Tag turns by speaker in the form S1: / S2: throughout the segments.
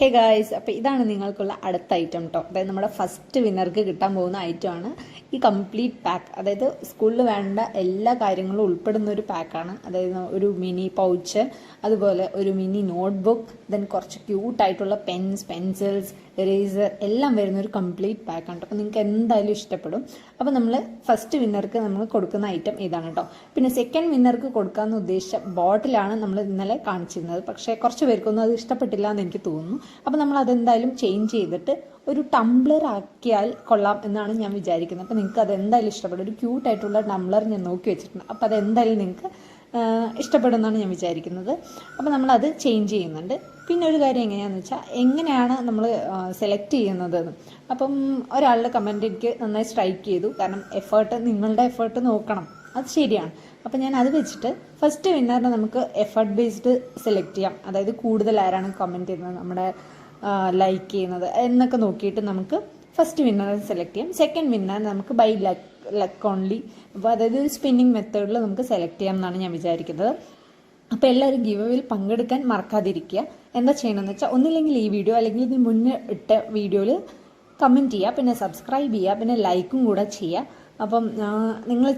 S1: Hey guys അപ്പോൾ ഇതാണ് നിങ്ങൾക്കുള്ള അടുത്ത ഐറ്റം കേട്ടോ അതായത് നമ്മുടെ ഫസ്റ്റ് വിന്നർക്ക് കിട്ടാൻ പോകുന്ന ഐറ്റമാണ് ഈ കംപ്ലീറ്റ് പാക്ക് അതായത് സ്കൂളിൽ വേണ്ട എല്ലാ കാര്യങ്ങളും ഉൾപ്പെടുന്ന ഒരു പാക്കാണ് അതായത് ഒരു മിനി പൗച്ച് അതുപോലെ ഒരു മിനി നോട്ട്ബുക്ക് ദെൻ കുറച്ച് ക്യൂട്ടായിട്ടുള്ള പെൻസ് പെൻസിൽസ് എറേസർ എല്ലാം വരുന്ന ഒരു കംപ്ലീറ്റ് പാക്കാണ് കേട്ടോ അപ്പോൾ നിങ്ങൾക്ക് എന്തായാലും ഇഷ്ടപ്പെടും. അപ്പോൾ നമ്മൾ ഫസ്റ്റ് വിന്നർക്ക് നമ്മൾ കൊടുക്കുന്ന ഐറ്റം ഇതാണ് കേട്ടോ പിന്നെ സെക്കൻഡ് വിന്നർക്ക് കൊടുക്കാമെന്ന് ഉദ്ദേശിച്ച ബോട്ടിലാണ് നമ്മൾ ഇന്നലെ കാണിച്ചിരുന്നത്. പക്ഷേ കുറച്ച് പേർക്കൊന്നും അത് ഇഷ്ടപ്പെട്ടില്ല എന്ന് എനിക്ക് തോന്നുന്നു. അപ്പോൾ നമ്മൾ അതെന്തായാലും ചേഞ്ച് ചെയ്തിട്ട് ഒരു ടംബ്ലർ ആക്കിയാൽ കൊള്ളാം എന്നാണ് ഞാൻ വിചാരിക്കുന്നത്. അപ്പോൾ നിങ്ങൾക്ക് അതെന്തായാലും ഇഷ്ടപ്പെടും. ഒരു ക്യൂട്ടായിട്ടുള്ള ടംബ്ലർ ഞാൻ നോക്കി വെച്ചിട്ടുണ്ട്. അപ്പോൾ അതെന്തായാലും നിങ്ങൾക്ക് ഇഷ്ടപ്പെടുമെന്നാണ് ഞാൻ വിചാരിക്കുന്നത്. അപ്പോൾ നമ്മളത് ചേഞ്ച് ചെയ്യുന്നുണ്ട്. പിന്നെ ഒരു കാര്യം എങ്ങനെയാണെന്ന് വെച്ചാൽ എങ്ങനെയാണ് നമ്മൾ സെലക്ട് ചെയ്യുന്നത്? അപ്പം ഒരാളുടെ കമന്റ് എനിക്ക് നന്നായി സ്ട്രൈക്ക് ചെയ്തു. കാരണം എഫേർട്ട് നിങ്ങളുടെ എഫേർട്ട് നോക്കണം. അത് ശരിയാണ്. അപ്പം ഞാൻ അത് വെച്ചിട്ട് ഫസ്റ്റ് വിന്നറിനെ നമുക്ക് എഫേർട്ട് ബേസ്ഡ് സെലക്ട് ചെയ്യാം. അതായത് കൂടുതൽ ആരാണ് കമന്റ് ചെയ്യുന്നത് നമ്മുടെ ലൈക്ക് ചെയ്യുന്നത് എന്നൊക്കെ നോക്കിയിട്ട് നമുക്ക് ഫസ്റ്റ് വിന്നറെ സെലക്ട് ചെയ്യാം. സെക്കൻഡ് വിന്നർ നമുക്ക് ബൈ ലക്ക് ലക്ക് ഓൺലി അപ്പോൾ അതായത് ഒരു സ്പിന്നിങ് മെത്തേഡിൽ നമുക്ക് സെലക്ട് ചെയ്യാം എന്നാണ് ഞാൻ വിചാരിക്കുന്നത്. അപ്പോൾ എല്ലാവരും ഗിവ് പങ്കെടുക്കാൻ മറക്കാതിരിക്കുക. എന്താ ചെയ്യണമെന്ന് വെച്ചാൽ ഒന്നില്ലെങ്കിൽ ഈ വീഡിയോ അല്ലെങ്കിൽ ഇതിന് മുന്നേ ഇട്ട വീഡിയോയിൽ കമന്റ് ചെയ്യുക പിന്നെ സബ്സ്ക്രൈബ് ചെയ്യുക പിന്നെ ലൈക്കും കൂടെ ചെയ്യുക. അപ്പം നിങ്ങൾ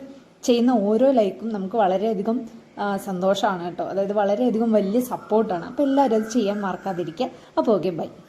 S1: ചെയ്യുന്ന ഓരോ ലൈക്കും നമുക്ക് വളരെയധികം സന്തോഷമാണ് കേട്ടോ. അതായത് വളരെയധികം വലിയ സപ്പോർട്ടാണ് അപ്പോൾ എല്ലാവരും അത് ചെയ്യാൻ മറക്കാതിരിക്കുക. അപ്പോൾ ഓക്കെ ബൈ